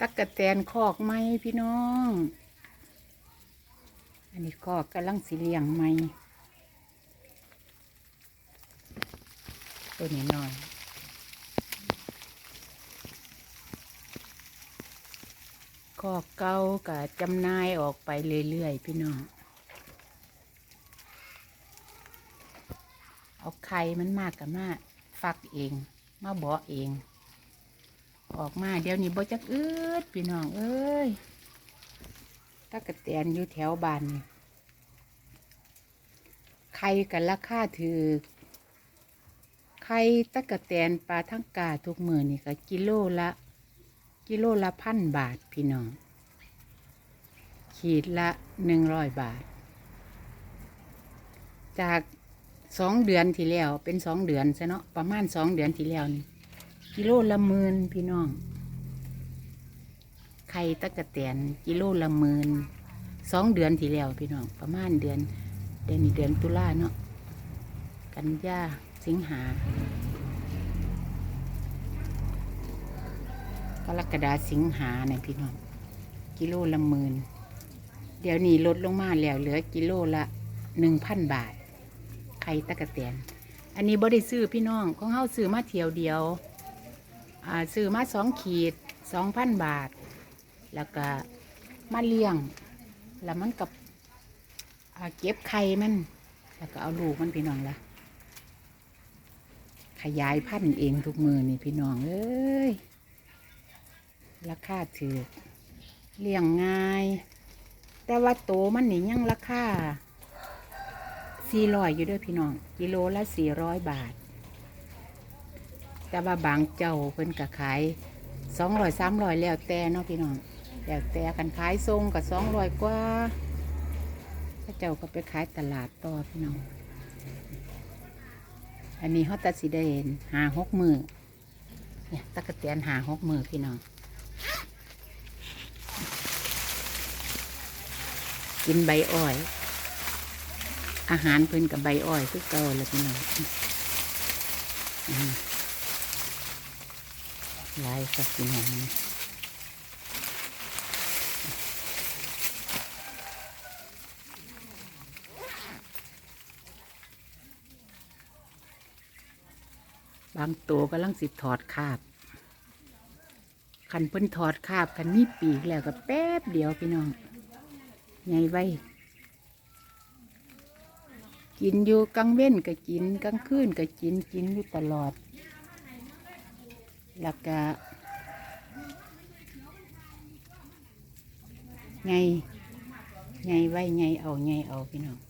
ตักกะแตนคอกไหมพี่น้อง อันนี้คอกกำลังสีเหลี้ยงไหมตัวนี้น้อยคอกเก่ากับจำนายออกไปเรื่อยๆ พี่น้อง เอาไข่มันมากกับมาฟักเอง มาบาะเอง ออกมาเดี๋ยวนี้บ่จักอืดพี่น้องเอ้ยตะกะแตนอยู่แถวบ้านนี่ไข่กันราคาถือไข่ตะกะแตนปลาทั้งกาทุกมือนี่ก็กิโลละ กิโลละพันบาทพี่น้อง ขีดละหนึ่งร้อยบาท จากสองเดือนที่แล้วเป็นสองเดือนซะเนาะประมาณสองเดือนที่แล้วนี่ กิโลละหมื่นพี่น้อง ไข่ตะกะแตนกิโลละหมื่นสองเดือนที่แล้วพี่น้อง ประมาณเดือน เดือนนี้เดือนตุลาเนาะ กันยาสิงหากรกฎาสิงหาเนี่ยพี่น้อง กิโลละหมื่นเดี๋ยวนี้ลดลงมาแล้วเหลือกิโลละหนึ่งพันบาท ไข่ตะกะแตนอันนี้บ่ได้ซื้อพี่น้องของเฮาซื้อมาเที่ยวเดียว ซื้อมาสองขีดสองพันบาท แล้วก็มาเลี้ยง แล้วมันกับเก็บไข่มัน แล้วก็เอาลูกมันพี่น้องละขยายพันธุ์เองทุกมือนี่พี่น้องเอ้ยราคาถือเลี้ยงง่าย แต่ว่าโตมันนี่ยังราคาสี่ร้อยอยู่ด้วยพี่น้อง กิโลละสี่ร้อยบาท แต่ว่าบางเจ้าเพิ่นก็ขายสองร้อยสามร้อยแล้วแต่เนาะพี่น้องแล้วแต่กันขายทรงกับสองร้อยกว่าพระเจ้าก็ไปขายตลาดต่อพี่น้อง อันนี้เขาตัดสิได้หาหกมือเนี่ยตะกะเตียนหาหกมือพี่น้อง กินใบอ้อย อาหารเพิ่นกับใบอ้อยคือเก่าแล้วพี่น้องอ ลายสักพี่น้องบางตัวกำลังสิถอดคาบคันเพิ่นถอดคาบคันมีปีกแล้วก็แป๊บเดียวพี่น้องไงไว้ กินอยู่กลางเว้นก็กินกลางคืนก็กินกินอยู่ตลอด แล้วก็ไงไงไว้ไงเอาไงเอาพี่น้อง